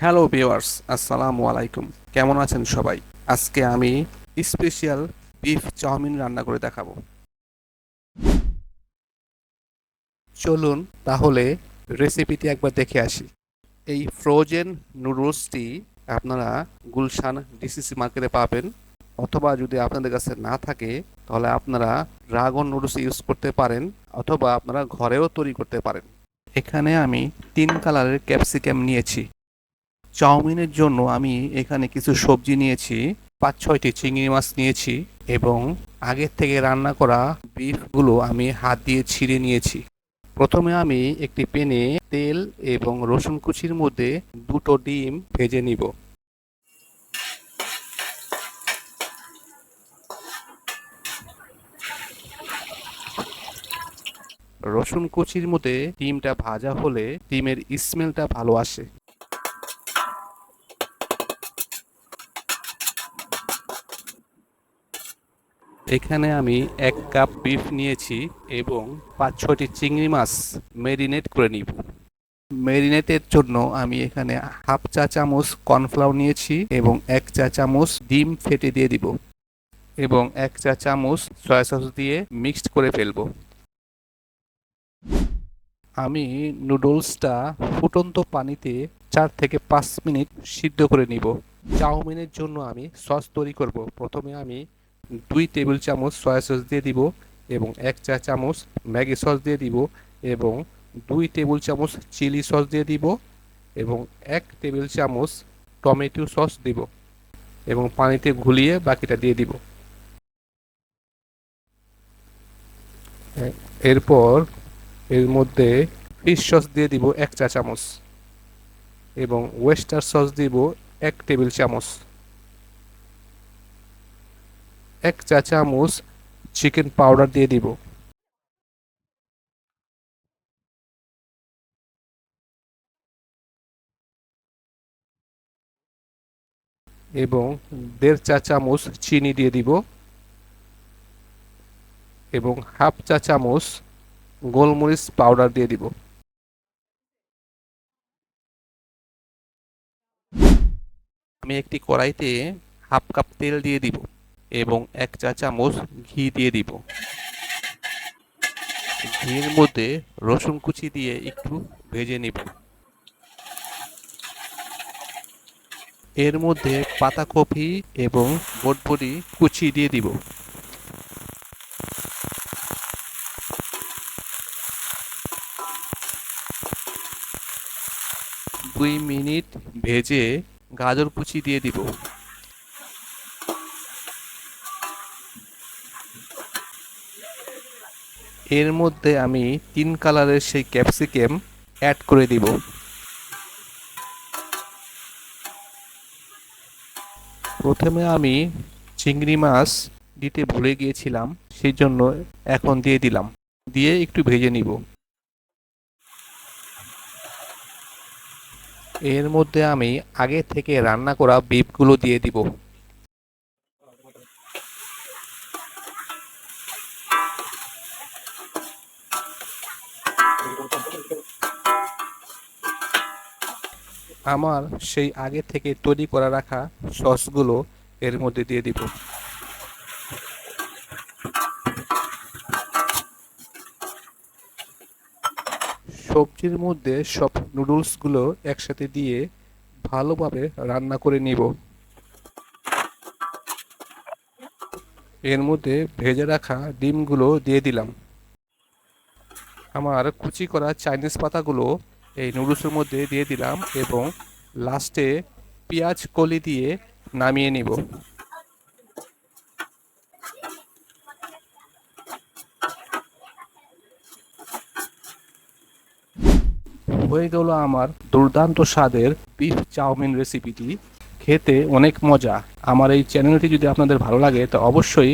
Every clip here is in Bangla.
হ্যালো ভিউয়ার্স, আসসালামু আলাইকুম। কেমন আছেন সবাই? আজকে আমি স্পেশাল বিফ চাউমিন রান্না করে দেখাবো। চলুন তাহলে রেসিপিটি একবার দেখে আসি। এই ফ্রোজেন নুডলসটি আপনারা গুলশান ডিসিসি মার্কেটে পাবেন। অথবা যদি আপনাদের কাছে না থাকে, তাহলে আপনারা ড্রাগন নুডলস ইউজ করতে পারেন, অথবা আপনারা ঘরেও তৈরি করতে পারেন। এখানে আমি তিন কালারের ক্যাপসিকাম নিয়েছি। চাউমিনের জন্য আমি এখানে কিছু সবজি নিয়েছি, পাঁচ ছয়টি চিংড়ি মাছ নিয়েছি এবং আগের থেকে রান্না করা বিফগুলো আমি হাত দিয়ে ছিঁড়ে নিয়েছি। প্রথমে আমি একটি পেনে তেল এবং রসুন কুচির মধ্যে দুটো ডিম ভেজে নিব। রসুন কুচির মধ্যে ডিমটা ভাজা হলে ডিমের স্মেলটা ভালো আসে। এখানে আমি এক কাপ বিফ নিয়েছি এবং পাঁচ ছটি চিংড়ি মাছ মেরিনেট করে নিব। মেরিনেটের জন্য আমি এখানে হাফ চা চামচ কর্নফ্লাওয়ার নিয়েছি এবং এক চা চামচ ডিম ফেটে দিয়ে দিব এবং এক চা চামচ সয়া সস দিয়ে মিক্সড করে ফেলব। আমি নুডলসটা ফুটন্ত পানিতে চার থেকে পাঁচ মিনিট সিদ্ধ করে নিব। চাউমিনের জন্য আমি সস তৈরি করব। প্রথমে আমি দুই টেবিল চামচ সয়া সস দিয়ে দিব এবং এক চা চামচ ম্যাগি সস দিয়ে দিব এবং দুই টেবিল চামচ চিলি সস দিয়ে দিব এবং এক টেবিল চামচ টমেটো সস দিব এবং পানিতে ঘুলিয়ে বাকিটা দিয়ে দিব। এরপর এর মধ্যে ফিশ সস দিয়ে দিব এক চা চামচ এবং ওয়েস্টার সস দিব এক টেবিল চামচ। এক চা চামচ চিকেন পাউডার দিয়ে দিব। এবং দেড় চা চামচ চিনি দিয়ে দিব। এবং হাফ চা চামচ গোলমরিচ পাউডার দিয়ে দিব। আমি একটি কড়াইতে হাফ কাপ তেল দিয়ে দিব। এবং এক চা চামচ ঘি দিয়ে দিব। ঘির মধ্যে রসুন কুচি দিয়ে একটু ভেজে নিব। এর মধ্যে পাতাকপি এবং বটবড়ি কুচি দিয়ে দিব। দুই মিনিট ভেজে গাজর কুচি দিয়ে দিব। এর মধ্যে আমি তিন কালারের সেই ক্যাপসিকাম অ্যাড করে দিব। প্রথমে আমি চিংড়ি মাছ দিতে ভুলে গিয়েছিলাম, সেই জন্য এখন দিয়ে দিলাম। দিয়ে একটু ভেজে নিব। এর মধ্যে আমি আগে থেকে রান্না করা বিপগুলো দিয়ে দিব। আমার সেই আগে থেকে তৈরি করা রাখা সসগুলো এর মধ্যে দিয়ে দিব। সবজির মধ্যে সব নুডলসগুলো একসাথে দিয়ে ভালোভাবে রান্না করে নিব। এর মধ্যে ভেজে রাখা ডিমগুলো দিয়ে দিলাম। আমার কুচি করা চাইনিজ পাতাগুলো এই নুডলসের মধ্যে দিয়ে দিলাম এবং লাস্টে পেঁয়াজ কলি দিয়ে নামিয়ে নিব। হয়ে গেল আমার দুর্দান্ত স্বাদের বিফ চাউমিন রেসিপিটি খেতে অনেক মজা। আমার এই চ্যানেলটি যদি আপনাদের ভালো লাগে, তো অবশ্যই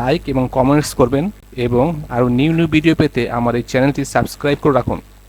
লাইক এবং কমেন্টস করবেন এবং আরও নিউ নিউ ভিডিও পেতে আমার এই চ্যানেলটি সাবস্ক্রাইব করে রাখুন।